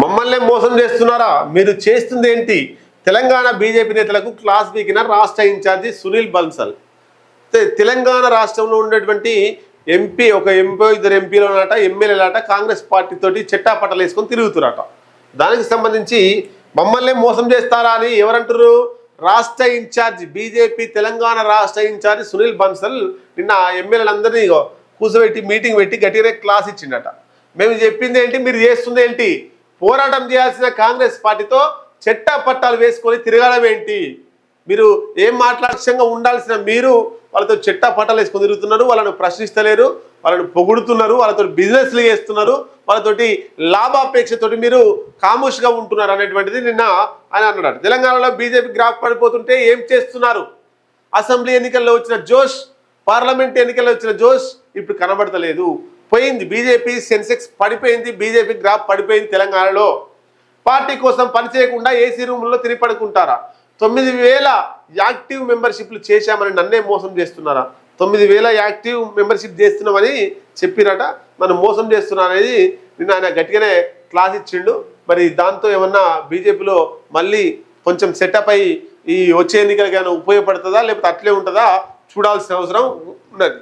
మమ్మల్నే మోసం చేస్తున్నారా? మీరు చేస్తుంది ఏంటి? తెలంగాణ బీజేపీ నేతలకు క్లాస్ పీకిన రాష్ట్ర ఇన్ఛార్జి సునీల్ బన్సల్. తెలంగాణ రాష్ట్రంలో ఉండేటువంటి ఎంపీ ఒక ఎంపీ ఇద్దరు ఎంపీలనట ఎమ్మెల్యేలట కాంగ్రెస్ పార్టీతోటి చెట్టాపట్టలు వేసుకొని తిరుగుతురట. దానికి సంబంధించి మమ్మల్ని మోసం చేస్తారా అని ఎవరంటారు రాష్ట్ర ఇన్ఛార్జ్ బీజేపీ తెలంగాణ రాష్ట్ర ఇన్ఛార్జ్ సునీల్ బన్సల్ నిన్న ఎమ్మెల్యేలందరినీ కూర్చోబెట్టి మీటింగ్ పెట్టి గట్టిగా క్లాస్ ఇచ్చిండట. మేము చెప్పింది ఏంటి? మీరు చేస్తుంది ఏంటి? పోరాటం చేయాల్సిన కాంగ్రెస్ పార్టీతో చెట్టా పట్టాలు వేసుకొని తిరగడం ఏంటి? మీరు ఏం మాట్లాడక్షంగా ఉండాల్సిన మీరు వాళ్ళతో చెట్టా పట్టాలు వేసుకొని తిరుగుతున్నారు వాళ్ళను ప్రశ్నిస్తలేరు వాళ్ళని పొగుడుతున్నారు వాళ్ళతో బిజినెస్లు చేస్తున్నారు వాళ్ళతోటి లాభాపేక్షతోటి మీరు కాముష్గా ఉంటున్నారు అనేటువంటిది నిన్న ఆయన అన్నాడు. తెలంగాణలో బీజేపీ గ్రాఫ్ పడిపోతుంటే ఏం చేస్తున్నారు? అసెంబ్లీ ఎన్నికల్లో వచ్చిన జోష్ పార్లమెంట్ ఎన్నికల్లో వచ్చిన జోష్ ఇప్పుడు కనబడతలేదు. పోయింది. బీజేపీ సెన్సెక్స్ పడిపోయింది. బీజేపీ గ్రాఫ్ పడిపోయింది తెలంగాణలో. పార్టీ కోసం పనిచేయకుండా ఏసీ రూముల్లో తిరిగి పడుకుంటారా? తొమ్మిది వేల యాక్టివ్ మెంబర్షిప్లు చేశామని నన్నే మోసం చేస్తున్నారా? తొమ్మిది వేల యాక్టివ్ మెంబర్షిప్ చేస్తున్నామని చెప్పిరట మనం మోసం చేస్తున్నా అనేది నిన్న ఆయన గట్టిగానే క్లాస్ ఇచ్చిండు. మరి దాంతో ఏమన్నా బీజేపీలో మళ్ళీ కొంచెం సెటప్ అయ్యి ఈ వచ్చే ఎన్నికలకి ఏమైనా ఉపయోగపడుతుందా? లేకపోతే అట్లే ఉంటుందా? చూడాల్సిన అవసరం ఉన్నది.